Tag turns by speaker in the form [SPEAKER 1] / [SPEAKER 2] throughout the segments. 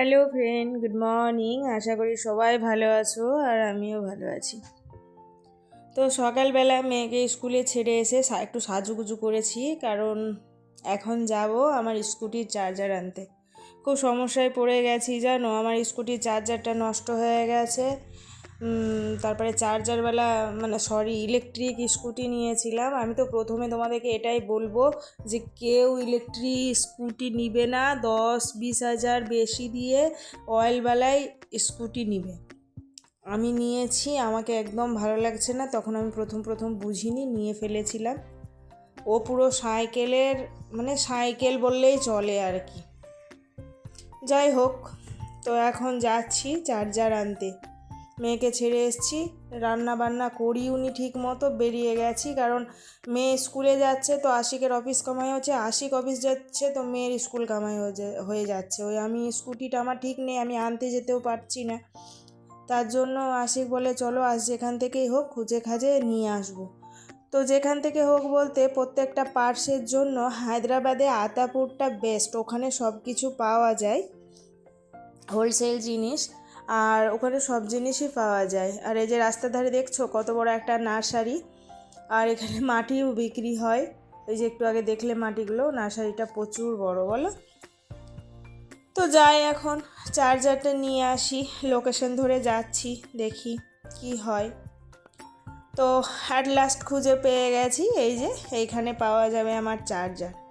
[SPEAKER 1] Hello friend, good morning. আশা করি সবাই ভালো আছো আর আমিও ভালো আছি। তো সকালবেলা মেয়েকে স্কুলে ছেড়ে এসে একটু সাজুগুজু করেছি, কারণ এখন যাব আমার স্কুটির চার্জার আনতে। খুব সমস্যায় পড়ে গেছি, জানো? আমার স্কুটির চার্জারটা নষ্ট হয়ে গেছে। তারপরে চার্জারওয়ালা মানে সরি ইলেকট্রিক স্কুটি নিয়েছিলাম। আমি তো প্রথমে তোমাদেরকে এটাই বলব যে কেউ ইলেকট্রিক স্কুটি নিবে না, দশ বিশ হাজার বেশি দিয়ে অয়েলওয়ালাই স্কুটি নিবে। আমি নিয়েছি, আমাকে একদম ভালো লাগছে না, তখন আমি প্রথম প্রথম বুঝিনি, নিয়ে ফেলেছিলাম। ও পুরো সাইকেলের মানে সাইকেল বললেই চলে আর কি। যাই হোক, তো এখন যাচ্ছি চার্জার আনতে। মেয়েকে ছেড়ে এসেছি। রান্না বান্না করিওনি ঠিক মতো, বেরিয়ে গেছি কারণ মেয়ে স্কুলে যাচ্ছে তো আশিকের অফিস কামাই হচ্ছে, আশিক অফিস যাচ্ছে তো মেয়ের স্কুল কামাই হয়ে যাচ্ছে। ওই আমি স্কুটিটা আমার ঠিক নেই, আমি আনতে যেতেও পারছি না। তার জন্য আশিক বলে, চলো আজ যেখান থেকেই হোক, খুঁজে খাজে নিয়ে আসব। তো যেখান থেকে হোক বলতে প্রত্যেকটা পার্সের জন্য হায়দ্রাবাদে আতাপুরটা বেস্ট ওখানে সব কিছু পাওয়া যায়। হোলসেল জিনিস। আর ওখানে সব জিনিসই পাওয়া যায়। আর এই যে রাস্তার ধারে দেখছ কত বড় একটা নার্সারি? আর এখানে মাটিও বিক্রি হয়। ওই যে একটু আগে দেখলে মাটিগুলো, নার্সারিটা প্রচুর বড়, বলো? তো যাই এখন, চার্জারটা নিয়ে আসি, লোকেশন ধরে যাচ্ছি, দেখি কি হয়। তো অ্যাট লাস্ট খুঁজে পেয়ে গেছি, এই যে এইখানে পাওয়া যাবে আমার চার্জার।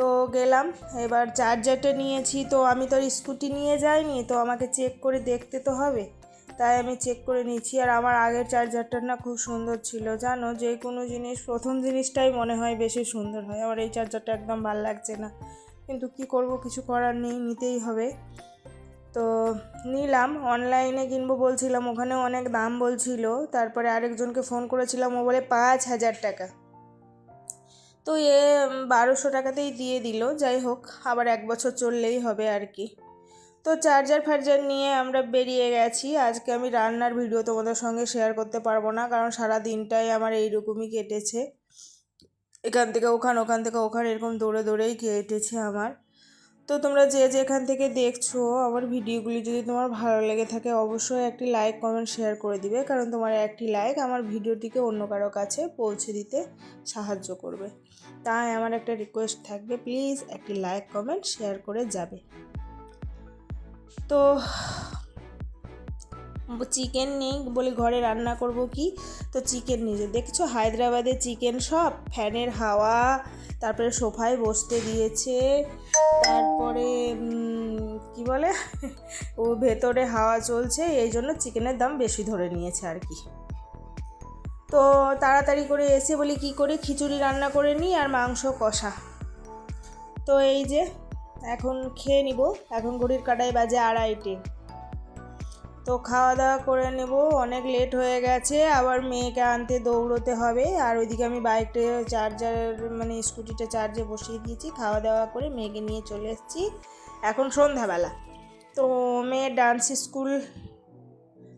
[SPEAKER 1] তো গেলাম। এবার চার্জারটা নিয়েছি, তো আমি তো আর স্কুটি নিয়ে যাইনি, তো আমাকে চেক করে দেখতে তো হবে। তাই আমি চেক করে নিচ্ছি আর আমার আগের চার্জারটা না খুব সুন্দর ছিল, জানো? যে কোনো জিনিস, প্রথম জিনিসটাই মনে হয় বেশি সুন্দর হয়। আমার এই চার্জারটা একদম ভালো লাগছে না। কিন্তু কি করব, কিছু করার নেই, নিতেই হবে। তো নিলাম, অনলাইনে কিনবো বলছিলাম ওখানে অনেক দাম বলছিল। তারপরে আরেকজনকে ফোন করেছিলাম, ও বলে পাঁচ হাজার টাকা। তো এ বারোশো টাকাতেই দিয়ে দিল। যাই হোক, আবার এক বছর চললেই হবে আর কি। তো চার্জার ফার্জার নিয়ে আমরা বেরিয়ে গেছি। আজকে আমি রান্নার ভিডিও তোমাদের সঙ্গে শেয়ার করতে পারব না, কারণ সারা দিনটাই আমার এইরকমই কেটেছে। এখান থেকে ওখান ওখান থেকে ওখান, এরকম দৌড়ে দৌড়েই কেটেছে আমার। তো তোমরা যে যেখান থেকে দেখছ আমার ভিডিওগুলি যদি তোমার ভালো লেগে থাকে, অবশ্যই একটি লাইক কমেন্ট শেয়ার করে দিবে। কারণ তোমার একটি লাইক আমার ভিডিওটিকে অন্য কারও কাছে পৌঁছে দিতে সাহায্য করবে। তাই আমার একটা রিকোয়েস্ট থাকবে প্লিজ একটি লাইক কমেন্ট শেয়ার করে যাবে। তো চিকেন নেই বলে ঘরে রান্না করব কি? তো চিকেন নিজে। দেখছ হায়দ্রাবাদে চিকেন সব? ফ্যানের হাওয়া, তারপরে সোফায় বসতে দিয়েছে, তারপরে কি বলে? ও ভেতরে হাওয়া চলছে, এই জন্য চিকেনের দাম বেশি ধরে নিয়েছে আর কি। তো তাড়াতাড়ি করে এসে বলি কি করি? খিচুড়ি রান্না করে নিই আর মাংস কষা। তো এই যে, এখন খেয়ে নিব। এখন ঘড়ির কাটায় বাজে আড়াইটে। তো খাওয়া দাওয়া করে নেব। অনেক লেট হয়ে গেছে, আবার মেয়েকে আনতে দৌড়োতে হবে। আর ওইদিকে আমি বাইকটা চার্জার মানে স্কুটিটা চার্জে বসিয়ে দিয়েছি, খাওয়া দাওয়া করে মেয়েকে নিয়ে চলে এসেছি। এখন সন্ধ্যাবেলা। তো মেয়ে ডান্স স্কুল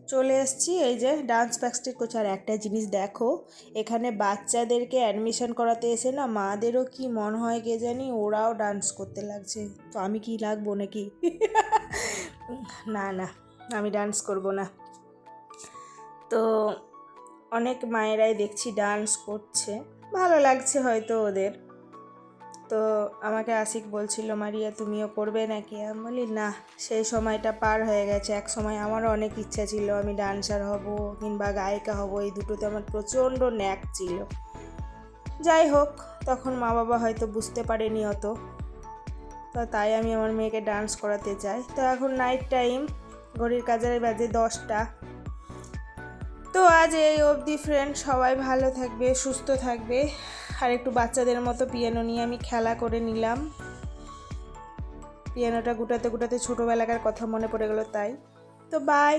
[SPEAKER 1] চলে এসেছি। এই যে ডান্স প্র্যাকটিস করছে। আর একটা জিনিস দেখো, এখানে বাচ্চাদেরকে অ্যাডমিশন করাতে এসে না মাদেরও কি মন হয় কে জানি, ওরাও ডান্স করতে লাগছে। তো আমি কি লাগবো নাকি? না না। আমি ডান্স করব না। তো অনেক মায়েরাই দেখছি ডান্স করছে। ভালো লাগছে হয়তো ওদের। তো আমাকে আশিক বলছিল, মারিয়া, তুমিও করবে নাকি? আমি বলি, না, সেই সময়টা পার হয়ে গেছে। এক সময় আমারও অনেক ইচ্ছা ছিল, আমি ডান্সার হব কিংবা গায়িকা হব। এই দুটোতে আমার প্রচণ্ড ন্যাক ছিল। যাই হোক, তখন মা বাবা হয়তো বুঝতে পারেনি অত। তো তাই আমি আমার মেয়েকে ডান্স করাতে চাই। তো এখন নাইট টাইম ঘড়ির কাজারে বাজে দশটা। তো আজ এই অবধি ফ্রেন্ড সবাই ভালো থাকবে, সুস্থ থাকবে। আর একটু বাচ্চাদের মতো পিয়ানো নিয়ে আমি খেলা করে নিলাম। পিয়ানোটা গুটাতে গুটাতে ছোটোবেলাকার কথা মনে পড়ে গেলো তাই। তো বাই